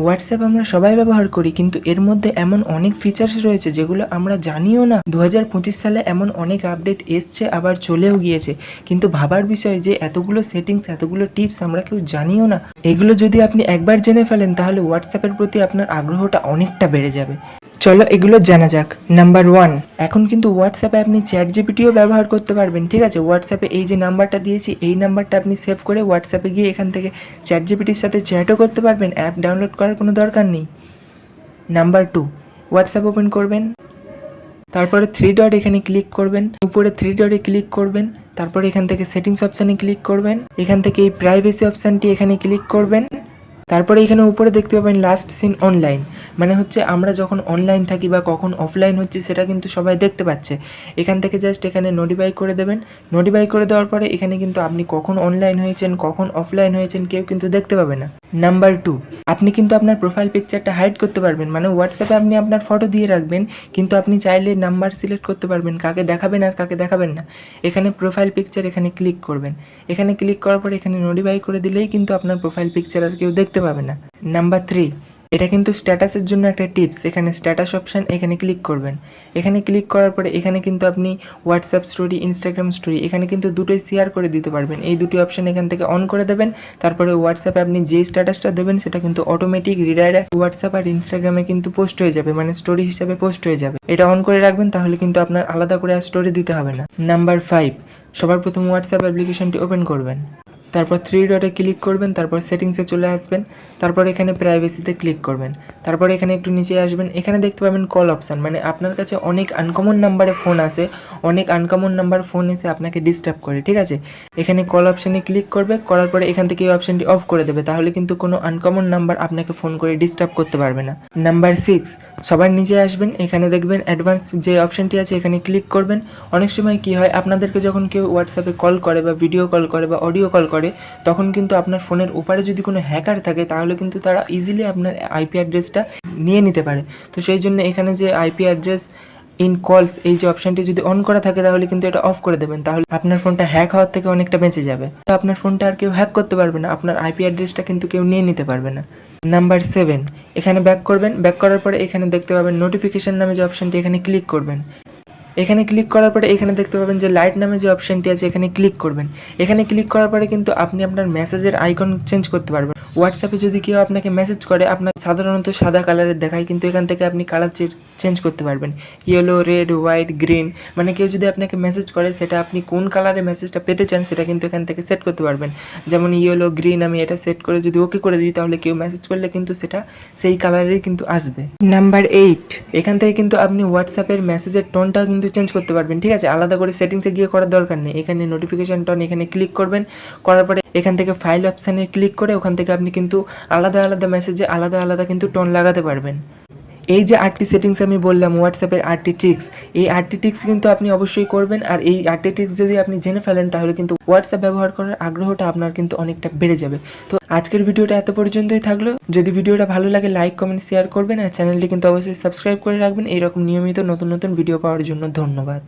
WhatsApp আমরা সবাই ব্যবহার করি, কিন্তু এর মধ্যে এমন অনেক ফিচার্স রয়েছে যেগুলো আমরা জানিও না। দু হাজার পঁচিশ সালে এমন অনেক আপডেট এসছে, আবার চলেও গিয়েছে। কিন্তু ভাবার বিষয় যে এতগুলো সেটিংস এতগুলো টিপস আমরা কেউ জানিও না। এগুলো যদি আপনি একবার জেনে ফেলেন, তাহলে হোয়াটসঅ্যাপের প্রতি আপনার আগ্রহটা অনেকটা বেড়ে যাবে। চলো এগুলো জানা যাক। নাম্বার ওয়ান এখন কিন্তু হোয়াটসঅ্যাপে আপনি চ্যাট জিপিটিও ব্যবহার করতে পারবেন, ঠিক আছে? হোয়াটসঅ্যাপে এই যে নাম্বারটা দিয়েছি, এই নাম্বারটা আপনি সেভ করে হোয়াটসঅ্যাপে গিয়ে এখান থেকে চ্যাট জিপিটির সাথে চ্যাটও করতে পারবেন অ্যাপ ডাউনলোড করার কোনো দরকার নেই। নাম্বার টু হোয়াটসঅ্যাপ ওপেন করবেন। তারপরে থ্রি ডট এখানে ক্লিক করবেন। উপরে থ্রি ডটে ক্লিক করবেন। তারপরে এখান থেকে সেটিংস অপশানে ক্লিক করবেন। এখান থেকে এই প্রাইভেসি অপশানটি এখানে ক্লিক করবেন। তারপরে এখানে উপরে দেখতে পাবেন লাস্ট সিন অনলাইন মানে হচ্ছে আমরা যখন অনলাইন থাকি বা কখন অফলাইন হচ্ছে সেটা কিন্তু সবাই দেখতে পাচ্ছে। এখান থেকে জাস্ট এখানে নোটিফাই করে দেবেন। নোটিফাই করে দেওয়ার পরে এখানে কিন্তু আপনি কখন অনলাইন হয়েছেন, কখন অফলাইন হয়েছেন কেউ কিন্তু দেখতে পাবে না। নাম্বার টু আপনি কিন্তু আপনার প্রোফাইল পিকচারটা হাইড করতে পারবেন মানে হোয়াটসঅ্যাপে আপনি আপনার ফটো দিয়ে রাখবেন, কিন্তু আপনি চাইলে নাম্বার সিলেক্ট করতে পারবেন, কাকে দেখাবেন আর কাকে দেখাবেন না। এখানে প্রোফাইল পিকচার এখানে ক্লিক করবেন। এখানে ক্লিক করার পর এখানে নোটিফাই করে দিলেই কিন্তু আপনার প্রোফাইল পিকচার আর কেউ দেখতে পাবে না। নাম্বার থ্রি এটা কিন্তু স্ট্যাটাসের জন্য একটা টিপস এখানে স্ট্যাটাস অপশান এখানে ক্লিক করবেন। এখানে ক্লিক করার পরে এখানে কিন্তু আপনি হোয়াটসঅ্যাপ স্টোরি ইনস্টাগ্রাম স্টোরি এখানে কিন্তু দুটোই শেয়ার করে দিতে পারবেন। এই দুটি অপশান এখান থেকে অন করে দেবেন। তারপরে হোয়াটসঅ্যাপে আপনি যে স্ট্যাটাসটা দেবেন, সেটা কিন্তু অটোমেটিক রিডাইরেক্ট হোয়াটসঅ্যাপ আর ইনস্টাগ্রামে কিন্তু পোস্ট হয়ে যাবে। মানে স্টোরি হিসাবে পোস্ট হয়ে যাবে। এটা অন করে রাখবেন, তাহলে কিন্তু আপনার আলাদা করে আর স্টোরি দিতে হবে না। নাম্বার ফাইভ সবার প্রথম হোয়াটসঅ্যাপ অ্যাপ্লিকেশনটি ওপেন করবেন। তারপর থ্রি ডটে ক্লিক করবেন, তারপর সেটিংসে চলে আসবেন, তারপর এখানে প্রাইভেসিতে ক্লিক করবেন। তারপর এখানে একটু নিচে আসবেন, এখানে দেখতে পাবেন কল অপশান মানে আপনার কাছে অনেক আনকমন নাম্বারে ফোন আসে অনেক আনকমন নাম্বার ফোন এসে আপনাকে ডিস্টার্ব করে, ঠিক আছে? এখানে কল অপশানে ক্লিক করবে, করার পরে এখান থেকে এই অপশানটি অফ করে দেবে, তাহলে কিন্তু কোনো আনকমন নাম্বার আপনাকে ফোন করে ডিস্টার্ব করতে পারবে না। নাম্বার সিক্স সবার নিচে আসবেন, এখানে দেখবেন অ্যাডভান্স যে অপশানটি আছে, এখানে ক্লিক করবেন। অনেক সময় কি হয়, আপনাদেরকে যখন কেউ হোয়াটসঅ্যাপে কল করে বা ভিডিও কল করে বা অডিও কল করে তখন কিন্তু আপনার ফোনের ওপারে যদি কোনো হ্যাকার থাকে, তাহলে কিন্তু তারা ইজিলি আপনার আইপি অ্যাড্রেসটা নিয়ে নিতে পারে। তো সেই জন্য এখানে যে আইপি অ্যাড্রেস ইন কলস এই যে অপশানটি যদি অন করা থাকে, তাহলে কিন্তু এটা অফ করে দেবেন। তাহলে আপনার ফোনটা হ্যাক হওয়ার থেকে অনেকটা বেঁচে যাবে। তো আপনার ফোনটা আর কেউ হ্যাক করতে পারবে না। আপনার আইপি অ্যাড্রেসটা কিন্তু কেউ নিয়ে নিতে পারবে না। নাম্বার সেভেন এখানে ব্যাক করবেন। ব্যাক করার পরে এখানে দেখতে পাবেন নোটিফিকেশন নামে যে অপশানটি এখানে ক্লিক করবেন। এখানে ক্লিক করার পরে এখানে দেখতে পাবেন যে লাইট নামে যে অপশানটি আছে, এখানে ক্লিক করবেন। এখানে ক্লিক করার পরে কিন্তু আপনি আপনার মেসেজের আইকন চেঞ্জ করতে পারবেন। হোয়াটসঅ্যাপে যদি কেউ আপনাকে মেসেজ করে, আপনার সাধারণত সাদা কালারের দেখায়, কিন্তু এখান থেকে আপনি কালার চেঞ্জ করতে পারবেন। ইয়েলো রেড হোয়াইট গ্রিন মানে কেউ যদি আপনাকে মেসেজ করে, সেটা আপনি কোন কালারে মেসেজটা পেতে চান, সেটা কিন্তু এখান থেকে সেট করতে পারবেন। যেমন ইয়েলো গ্রিন আমি এটা সেট করে যদি ওকে করে দিই, তাহলে কেউ মেসেজ করলে কিন্তু সেটা সেই কালারেরই কিন্তু আসবে। নাম্বার এইট এখান থেকে কিন্তু আপনি হোয়াটসঅ্যাপের মেসেজের টোনটাও কিন্তু চেঞ্জ করতে পারবেন, ঠিক আছে? আলাদা করে সেটিংসে গিয়ে করার দরকার নেই। এখানে নোটিফিকেশন টোন এখানে ক্লিক করবেন, করার পরে এখান থেকে ফাইল অপশানে ক্লিক করে ওখান থেকে আপনি কিন্তু আলাদা আলাদা মেসেজে আলাদা আলাদা কিন্তু টোন লাগাতে পারবেন। এই যে আটটি সেটিংস আমি বললাম হোয়াটসঅ্যাপের আটটি ট্রিক্স এই আটটি ট্রিক্স কিন্তু আপনি অবশ্যই করবেন, আর এই আটটি ট্রিক্স যদি আপনি জেনে ফেলেন, তাহলে কিন্তু হোয়াটসঅ্যাপ ব্যবহার করার আগ্রহটা আপনার কিন্তু অনেকটা বেড়ে যাবে। তো আজকের ভিডিওটা এত পর্যন্তই থাকল। যদি ভিডিওটা ভালো লাগে লাইক কমেন্ট শেয়ার করবেন, আর চ্যানেলটি কিন্তু অবশ্যই সাবস্ক্রাইব করে রাখবেন। এইরকম নিয়মিত নতুন নতুন ভিডিও পাওয়ার জন্য ধন্যবাদ।